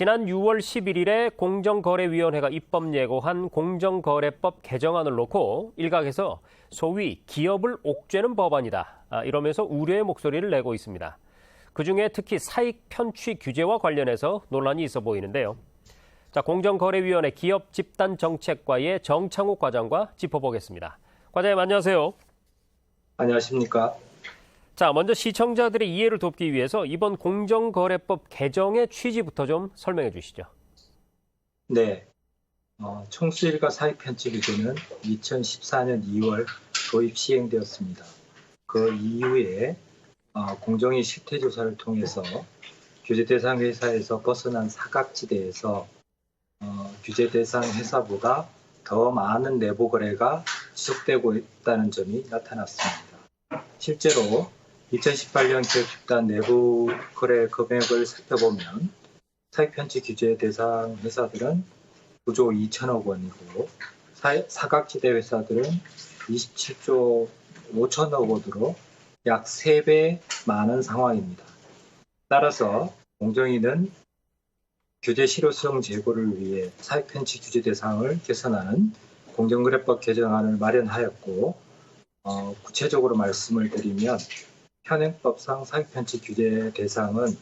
지난 6월 11일에 공정거래위원회가 입법 예고한 공정거래법 개정안을 놓고 일각에서 소위 기업을 옥죄는 법안이다. 아, 이러면서 우려의 목소리를 내고 있습니다. 그중에 특히 사익 편취 규제와 관련해서 논란이 있어 보이는데요. 자, 공정거래위원회 기업 집단 정책과의 정창욱 과장과 짚어보겠습니다. 과장님 안녕하세요. 안녕하십니까? 자, 먼저 시청자들의 이해를 돕기 위해서 이번 공정거래법 개정의 취지부터 좀 설명해 주시죠. 네. 어, 총수일과 사익편취 규제는 2014년 2월 도입 시행되었습니다. 그 이후에 어, 공정위 실태 조사를 통해서 규제 대상 회사에서 벗어난 사각지대에서 어, 규제 대상 회사보다 더 많은 내부 거래가 지속되고 있다는 점이 나타났습니다. 실제로 2018년 기업 집단 내부 거래 금액을 살펴보면 사익편취 규제 대상 회사들은 9조 2천억 원이고 사, 각지대 회사들은 27조 5천억 원으로 약 3배 많은 상황입니다. 따라서 공정위는 규제 실효성 제고를 위해 사익편취 규제 대상을 개선하는 공정거래법 개정안을 마련하였고 어, 구체적으로 말씀을 드리면 현행법상 사익편취 규제 대상은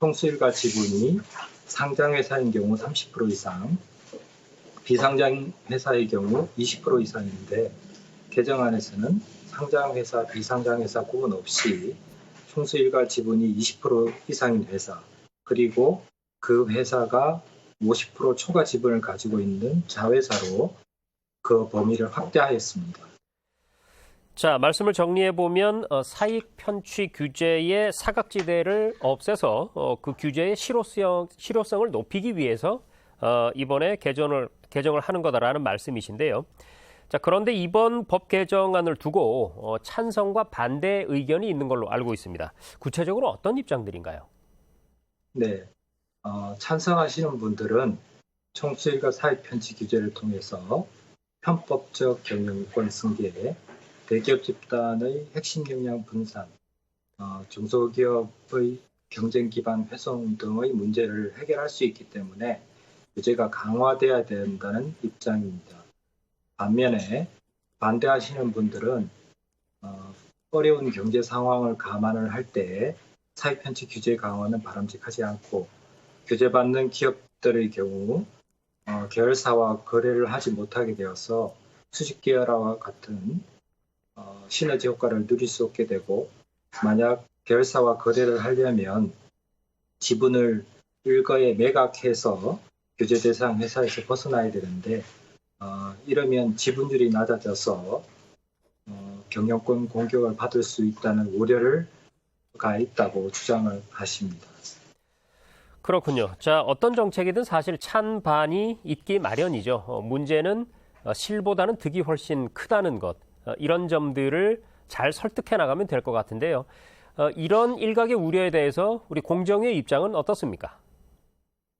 총수일과 지분이 상장회사인 경우 30% 이상, 비상장 회사의 경우 20% 이상인데 개정안에서는 상장회사, 비상장회사 구분 없이 총수일과 지분이 20% 이상인 회사, 그리고 그 회사가 50% 초과 지분을 가지고 있는 자회사로 그 범위를 확대하였습니다. 자, 말씀을 정리해 보면 어, 사익 편취 규제의 사각지대를 없애서 어, 그 규제의 실효성, 실효성을 높이기 위해서 어, 이번에 개정을 개정을 하는 거다라는 말씀이신데요. 자, 그런데 이번 법 개정안을 두고 어, 찬성과 반대 의견이 있는 걸로 알고 있습니다. 구체적으로 어떤 입장들인가요? 네, 어, 찬성하시는 분들은 총수일과 사익 편취 규제를 통해서 편법적 경영권 승계, 대기업 집단의 핵심 역량 분산, 어, 중소기업의 경쟁 기반 훼손 등의 문제를 해결할 수 있기 때문에 규제가 강화돼야 된다는 입장입니다. 반면에 반대하시는 분들은 어, 어려운 경제 상황을 감안을 할 때 사익 편취 규제 강화는 바람직하지 않고 규제받는 기업들의 경우 어, 계열사와 거래를 하지 못하게 되어서 수직 계열화와 같은 어, 시너지 효과를 누릴 수 없게 되고 만약 계열사와 거래를 하려면 지분을 일거에 매각해서 규제 대상 회사에서 벗어나야 되는데 어, 이러면 지분율이 낮아져서 어, 경영권 공격을 받을 수 있다는 우려를 가 있다고 주장을 하십니다. 그렇군요. 자, 어떤 정책이든 사실 찬반이 있기 마련이죠. 어, 문제는 어, 실보다는 득이 훨씬 크다는 것. 어, 이런 점들을 잘 설득해 나가면 될 것 같은데요. 어, 이런 일각의 우려에 대해서 우리 공정의 입장은 어떻습니까?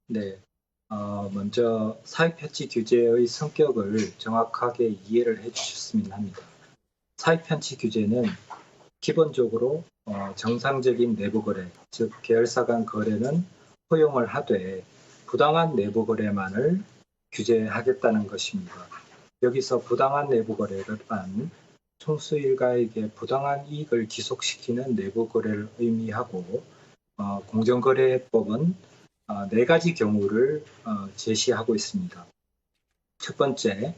네. 어, 먼저 사익 편취 규제의 성격을 정확하게 이해를 해 주셨으면 합니다. 사익 편취 규제는 기본적으로 어, 정상적인 내부 거래, 즉 계열사 간 거래는 허용을 하되 부당한 내부 거래만을 규제하겠다는 것입니다. 여기서 부당한 내부 거래를 한 총수 일가에게 부당한 이익을 지속시키는 내부 거래를 의미하고 어, 공정거래법은 어, 네 가지 경우를 어, 제시하고 있습니다. 첫 번째,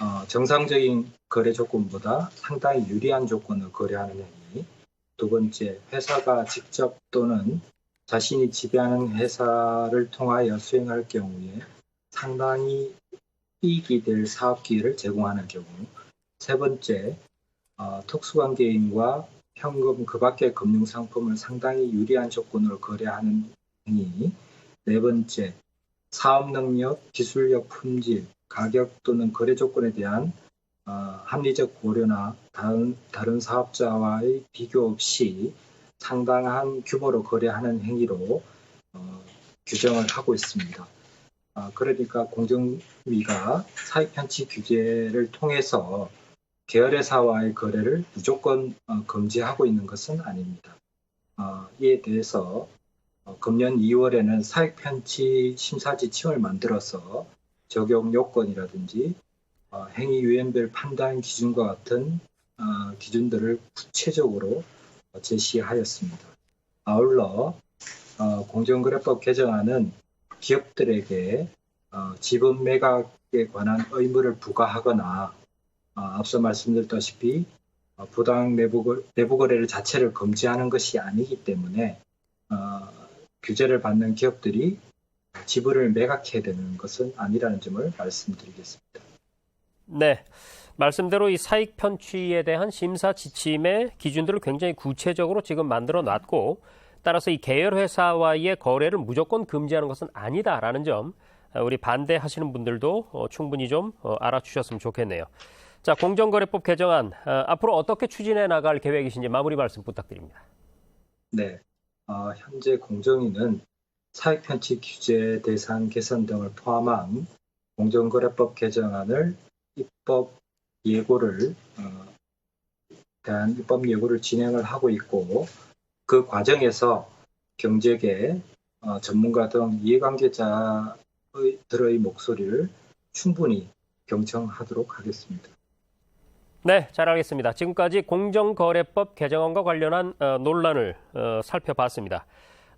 어, 정상적인 거래 조건보다 상당히 유리한 조건을 거래하는 행위. 두 번째, 회사가 직접 또는 자신이 지배하는 회사를 통하여 수행할 경우에 상당히 이익이 될 사업 기회를 제공하는 경우 세 번째 어, 특수관계인과 현금 그 밖의 금융상품을 상당히 유리한 조건으로 거래하는 행위 네 번째 사업 능력, 기술력, 품질, 가격 또는 거래 조건에 대한 어, 합리적 고려나 다른, 다른 사업자와의 비교 없이 상당한 규모로 거래하는 행위로 어, 규정을 하고 있습니다. 아, 그러니까 공정위가 사익 편취 규제를 통해서 계열회사와의 거래를 무조건 어, 금지하고 있는 것은 아닙니다. 어, 이에 대해서 어, 금년 2월에는 사익 편취 심사 지침을 만들어서 적용 요건이라든지 어, 행위유연별 판단 기준과 같은 어, 기준들을 구체적으로 어, 제시하였습니다. 아울러 어, 공정거래법 개정안은 기업들에게 어, 지분 매각에 관한 의무를 부과하거나 어, 앞서 말씀드렸다시피 어, 부당 내부, 거래를 자체를 금지하는 것이 아니기 때문에 어, 규제를 받는 기업들이 지분을 매각해야 되는 것은 아니라는 점을 말씀드리겠습니다. 네. 말씀대로 이 사익 편취에 대한 심사 지침의 기준들을 굉장히 구체적으로 지금 만들어 놨고 따라서 이 계열 회사와의 거래를 무조건 금지하는 것은 아니다라는 점 어, 우리 반대하시는 분들도 어, 충분히 좀 어, 알아주셨으면 좋겠네요. 자, 공정거래법 개정안 어, 앞으로 어떻게 추진해 나갈 계획이신지 마무리 말씀 부탁드립니다. 네, 어, 현재 공정위는 사익편취 규제 대상 개선 등을 포함한 공정거래법 개정안을 입법 예고를 어, 대한 입법 예고를 진행을 하고 있고 그 과정에서 경제계 어, 전문가 등 이해관계자들의 목소리를 충분히 경청하도록 하겠습니다. 네, 잘 알겠습니다. 지금까지 공정거래법 개정안과 관련한 어, 논란을 어, 살펴봤습니다.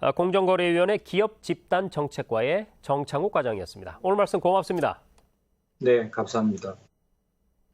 어, 공정거래위원회 기업 집단 정책과의 정창욱 과장이었습니다. 오늘 말씀 고맙습니다. 네, 감사합니다.